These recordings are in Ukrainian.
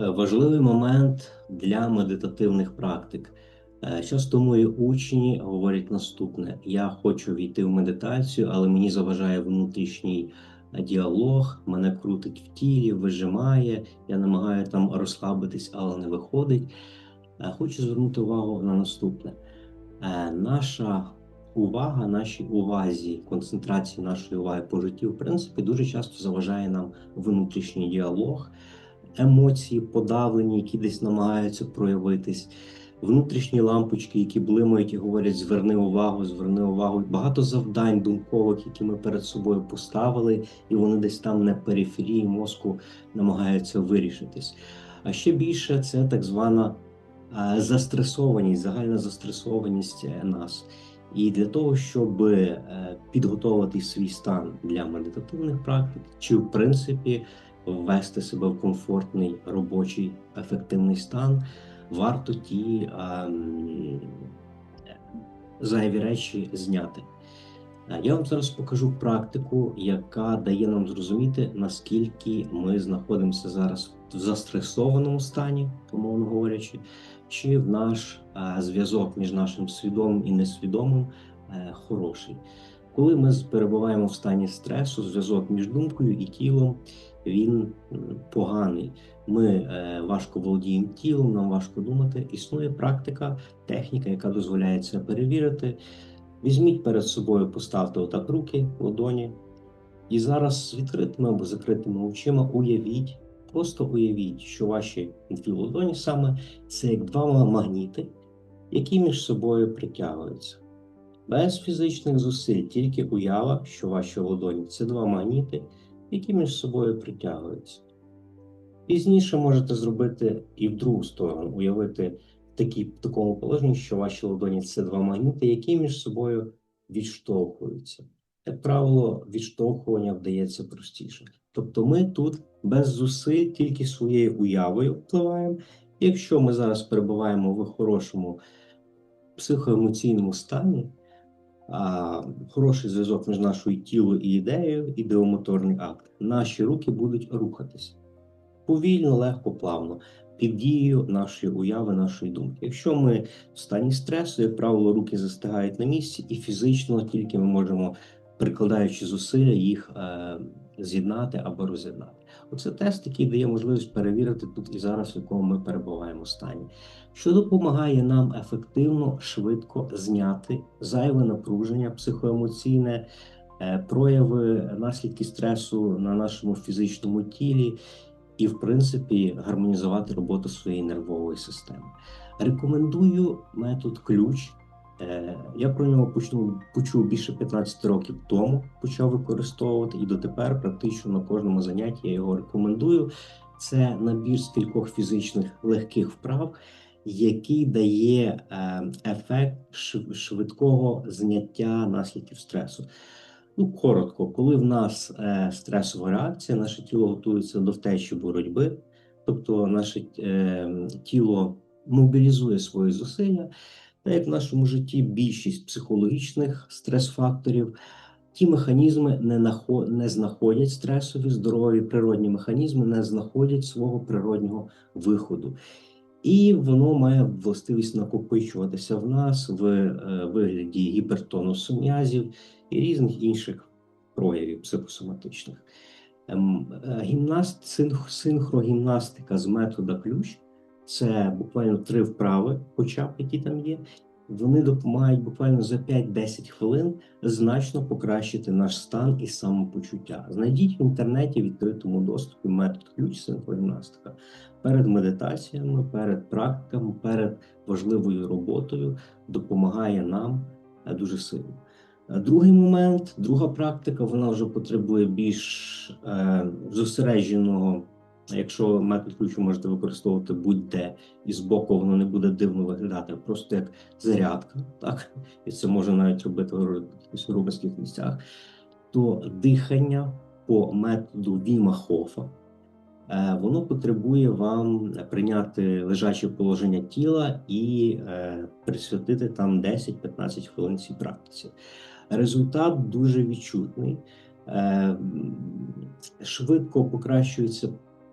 Е, Важливий момент для медитативних практик. Е, Часто мої учні говорять наступне: я хочу війти в медитацію, але мені заважає внутрішній е, діалог, мене крутить в тілі, вижимає, я намагаю там розслабитись, але не виходить. Е, Хочу звернути увагу на наступне. Е, Наша увага, нашій увазі, концентрації нашої уваги по житті, в принципі, дуже часто заважає нам внутрішній діалог емоції подавлені, які десь намагаються проявитись, внутрішні лампочки, які блимають і говорять: зверни увагу, зверни увагу. Багато завдань думкових, які ми перед собою поставили, і вони десь там на периферії мозку намагаються вирішитись. А ще більше це так звана е, застресованість, загальна застресованість е, нас. І для того, щоб е, підготувати свій стан для медитативних практик, чи в принципі ввести себе в комфортний робочий ефективний стан, варто ті ем, зайві речі зняти. Я вам зараз покажу практику, яка дає нам зрозуміти, наскільки ми знаходимося зараз в застресованому стані, умовно говорячи, чи в наш зв'язок між нашим свідомим і несвідомим е, хороший. Коли ми перебуваємо в стані стресу, зв'язок між думкою і тілом він поганий. Ми е, важко володіємо тілом, нам важко думати. Існує практика, техніка, яка дозволяє це перевірити. Візьміть перед собою, поставте отак руки, ладоні, і зараз з відкритими або закритими очима уявіть, просто уявіть, що ваші дві ладоні саме це як два магніти, які між собою притягуються. Без фізичних зусиль, тільки уява, що ваші ладоні це два магніти, які між собою притягуються. Пізніше можете зробити і в другу сторону, уявити в, такому положенні, що ваші ладоні це два магніти, які між собою відштовхуються. Як правило, відштовхування вдається простіше. Тобто ми тут без зусиль тільки своєю уявою впливаємо. Якщо ми зараз перебуваємо в хорошому психоемоційному стані, а, хороший зв'язок між нашою тілом і ідеєю, ідеомоторний акт, наші руки будуть рухатися повільно, легко, плавно, під дією нашої уяви, нашої думки. Якщо ми в стані стресу, як правило, руки застигають на місці, і фізично тільки ми можемо, прикладаючи зусилля, їх е, з'єднати або роз'єднати. Оце тест, який дає можливість перевірити тут і зараз, в якому ми перебуваємо стані, що допомагає нам ефективно, швидко зняти зайве напруження, психоемоційне. е, Прояви наслідки стресу на нашому фізичному тілі, і, в принципі, гармонізувати роботу своєї нервової системи. Рекомендую метод ключ. Е, Я про нього почну почув більше 15 років тому, почав використовувати, і дотепер практично на кожному занятті я його рекомендую. Це набір з кількох фізичних легких вправ, який дає е, ефект швидкого зняття наслідків стресу. Ну, коротко, коли в нас е, стресова реакція, наше тіло готується до втечі боротьби, тобто наше тіло мобілізує свої зусилля, та як в нашому житті більшість психологічних стрес-факторів, ті механізми не, не знаходять стресові, здорові природні механізми, не знаходять свого природнього виходу. І воно має властивість накопичуватися в нас в е, вигляді гіпертонусу м'язів і різних інших проявів психосоматичних. Ем, е, Гімнаст, синх- синхрогімнастика з метода ключ це буквально три вправи, хоча б які там є. Вони допомагають буквально за 5-10 хвилин значно покращити наш стан і самопочуття. Знайдіть в інтернеті відкритому доступі метод ключ синхрогімнастика перед медитаціями, перед практиками, перед важливою роботою допомагає нам е, дуже сильно. Е, Другий момент, друга практика, вона вже потребує більш е, зосередженого. Якщо метод ключу можете використовувати будь-де, і збоку воно не буде дивно виглядати, просто як зарядка, так і це можна навіть робити в громадських місцях, то дихання по методу Віма Хофа, е, воно потребує вам прийняти лежаче положення тіла і е, присвятити там 10-15 хвилин цій практиці. Результат дуже відчутний. Е, Швидко покращується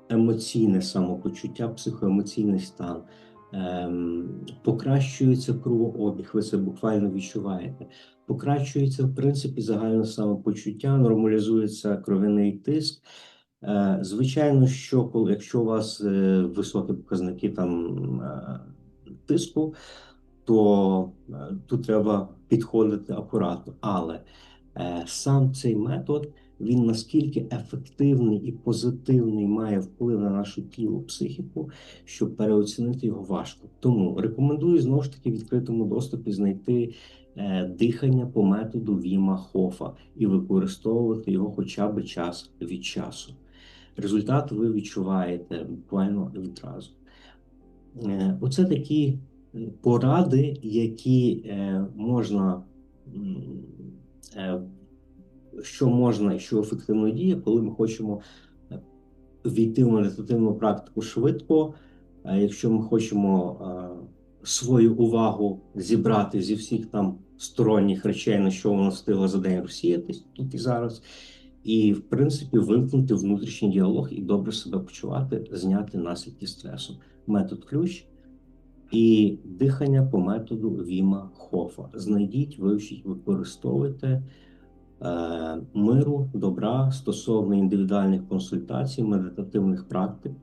емоційне самопочуття, психоемоційний стан. Ем, покращується кровообіг, ви це буквально відчуваєте. Покращується, в принципі, загальне самопочуття, нормалізується кров'яний тиск. Е, Звичайно, що коли, якщо у вас е, високі показники там е, тиску, то тут треба підходити акуратно. Але сам цей метод він наскільки ефективний і позитивний має вплив на наше тіло, психіку, що переоцінити його важко. Тому рекомендую знову ж таки відкритому доступі знайти е, дихання по методу Віма Хофа і використовувати його хоча б час від часу. Результат ви відчуваєте буквально відразу. Е, Оце такі е, поради, які можна, що можна і що ефективно діє, коли ми хочемо е, війти в медитативну практику швидко. Якщо ми хочемо е, свою увагу зібрати зі всіх там сторонніх речей, на що вона встигла за день розсіятись тут і зараз, і в принципі вимкнути внутрішній діалог і добре себе почувати, зняти наслідки стресу. Метод ключ і дихання по методу Віма Хофа. Знайдіть, вивчіть, використовуйте е, миру, добра стосовно індивідуальних консультацій, медитативних практик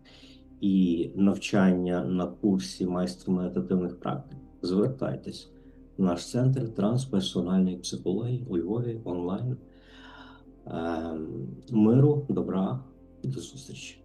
і навчання на курсі майстер медитативних практик. Звертайтесь в наш центр трансперсональної психології у Львові онлайн. Е, миру, добра, до зустрічі.